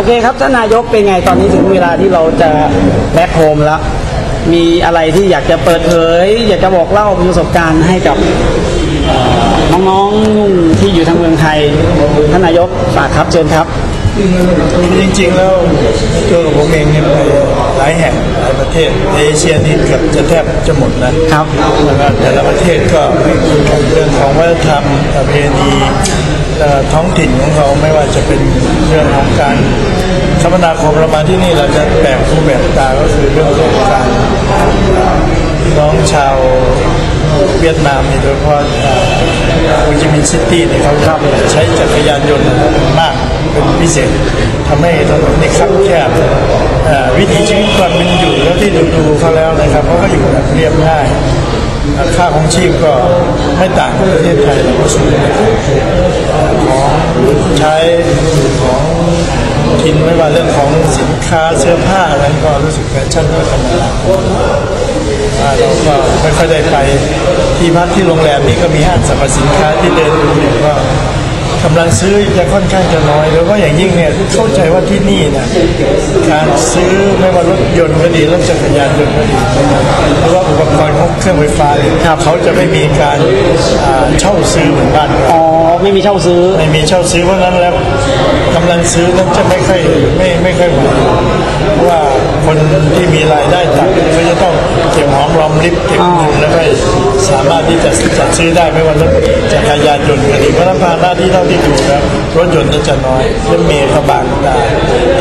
โอเคครับท่านนายกเป็นไงตอนนี้ถึงเวลาที่เราจะแบ็คโฮมแล้ว มีอะไรที่อยากจะเปิดเผย อยากจะบอกเล่าประสบการณ์ให้กับเอ่อน้องๆที่อยู่ทางเมืองไทย ท่านนายกฝากครับเชิญครับ จริงๆแล้วตัวขอผมเองเนี่ย หลายแห่งหลายประเทศในเอเชียนี่เกือบจะแทบจะหมดนะครับแล้วก็แต่ละประเทศก็เรื่องของวัฒนธรรมประเพณีเอ่อท้องถิ่นของเขาไม่ว่าจะเป็นเรื่องของการคมนาคมเรามาที่นี่เราจะแปลกหูแปลกตาก็คือเรื่องของการพี่น้องชาวเวียดนามนี่โดยเฉพาะโฮจิมินห์ซิตี้เนี่ยเขาใช้จักรยานยนต์มากเป็นพิเศษทำให้ถนนนี่คับแคบเอ่อวิถีชีวิต ที่ดูดูๆเขาแล้วนะครับเขาก็อยู่แบบเรียบง่ายค่าของชีพก็ไม่ต่างกับประเทศไทยเราก็สูงของใช้ของกินไม่ว่าเรื่องของสินค้าเสื้อผ้าอะไรก็รู้สึกแฟชั่นก็ธรรมดาเราก็ไม่ค่อยได้ไปที่พักที่โรงแรมนี่ก็มีห้างสรรพสินค้าที่เดินดูเนี่ยก็ กำลังซื้อจะค่อนข้างจะน้อยแล้วก็อย่างยิ่งเนี่ยเข้าใจว่าที่นี่เนี่ยการซื้อไม่ว่ารถยนต์ก็ดีรถจักรยานยนต์ก็ดีหรือว่าอุปกรณ์ของเครื่องไฟฟ้าเนี่ยเขาจะไม่มีการอ่าเช่าซื้อเหมือนบ้านเราอ๋อไม่มีเช่าซื้อไม่มีเช่าซื้อเพราะฉะนั้นแล้วกำลังซื้อนั้นจะไม่ค่อยไม่ไม่ค่อยไหวเพราะว่าคนที่มีรายได้ต่ำเขาจะต้องเก็บหอมรอมริบเก็บเงินแล้วก็สามารถที่จะจัดซื้อได้ไม่ว่ารถจักร ยานยนต์ก็ดีเพราะฉะนั้นภาระที่เท่าที่ดูแล้วรถยนต์น่าจะน้อยรถเมล์กระบะต่าง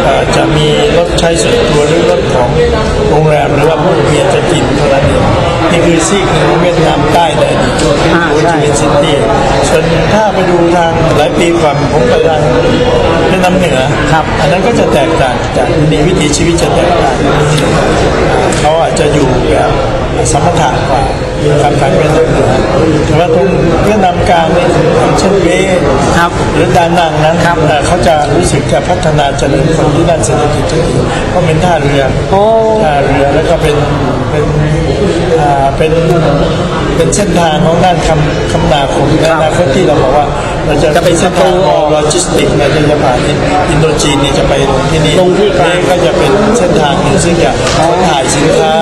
เอ่อจะมีรถใช้ส่วนตัวหรือรถของโรงแรมหรือว่าผู้เมียจะกินเท่านั้นเองนี่คือซีกหนึ่งของเวียดนามใต้ในอดีตอ่าใช่ที่เป็นซิตี้ส่วนถ้าไปดูทางหลายปีก่อนผมไปทางเวียดนามเหนือครับ อันนั้นก็จะแตกต่างจากนี่วิถีชีวิตจะแตกต่างเขาอาจจะอยู่แบบสมถะกว่า ครับทางเวียดนามแต่ว่าตรงเวียดนามกลางนี่อย่างเช่นเวครับหรือดานังนั้นเอ่เขาจะรู้สึกจะพัฒนาเจริญคนที่ด้านเศรษฐกิจจะดีเพราะเป็นท่าเรือท่าเรือแล้วก็เป็นเป็นเป็นเป็นเส้นทางของด้านคำคมนาคมในอนาคตที่เราบอกว่าเราจะจะเป็นเส้นทางออกโลจิสติกส์เราจะผ่านอินโดจีนนี่จะไปลงที่นี่ลงที่กลางก็จะเป็นเส้นทางหนึ่งซึ่งจะถ่ายสินค้า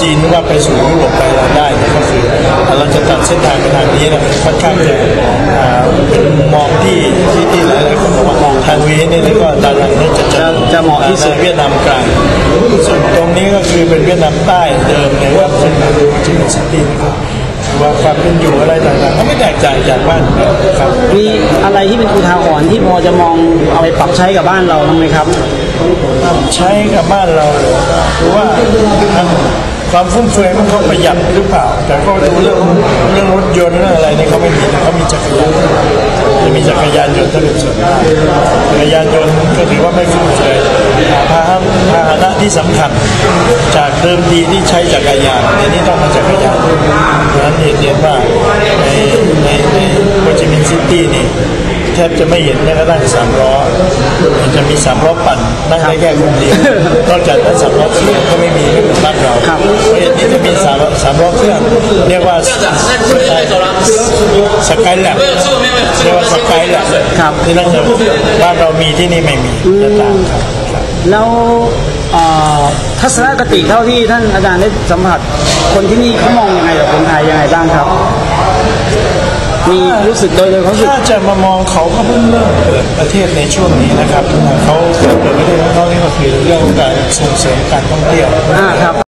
จีนว่าไปสู่ยุโรปไปอะไรได้เนี่ยก็คือเราจะตัดเส้นทางไปทางนี้นะค่อนข้างจะอ่าเป็นมุมมองที่ที่ที่หลายๆคนบอกว่าทางเวนี่แล้วก็ดานังนี่จะเจริญจะเหมาะที่สุดในเวียดนามกลางส่วนตรงนี้ก็คือเป็นเวียดนามใต้เดิมเนี่ยว่าเป็นจิมินซิตี้นะครับว่าความเป็นอยู่อะไรต่างๆก็ไม่แตกต่างจากบ้านเราครับ มีอะไรที่เป็นอุทาหรณ์ที่พอจะมองเอาไปปรับใช้กับบ้านเราบ้างไหมครับ ใช้กับบ้านเราเลยหรือว่า ความฟุ่มเฟือยมันเขาประหยัดหรือเปล่า แต่ก็ดูเรื่องเรื่องรถยนต์เรื่องอะไรนี่เขาไม่มีนะเขามีจักรยานจะมีจักรยานยนต์ถ้าเป็นส่วนากจักรยานยนต์ก็ถือว่าไม่ฟุ่มเฟือยพาหะพาหนะที่สำคัญ จากเดิมทีที่ใช้จักรยานเดี๋ยวนี้ต้องมาจักรยานเพราะฉะนั้นเห็นเห็นว่าในในในโฮจิมินห์ซิตี้นี่แทบจะไม่เห็นแม้กระทั่งสามล้อจะมีสามล้อปั่น นั่งได้แค่คนเดียวนอกจากนั้นสามล้อเครื่องก็ไม่มีไม่เหมือนบ้านเราครับประเทศนี้จะมีสามสามล้อเครื่องเรียกว่าสกายแลบเรียกว่าสกายแลบครับที่นั่นจะบ้านเรามีที่นี่ไม่มีจะต่างครับแล้วเอ่อทัศนคติเท่าที่ท่านอาจารย์ได้สัมผัส คนที่นี่เขามองยังไงกับคนไทยยังไงบ้างครับ มีรู้สึกโดยโดยเขามรู้สึกถ้าจะมามองเขาก็เพิ่งเริ่มเปิดประเทศในช่วงนี้นะครับเขาเปิดประเทศของเขานี่ก็คือเรื่องของการส่งเสริมการท่องเที่ยวอ่าครับ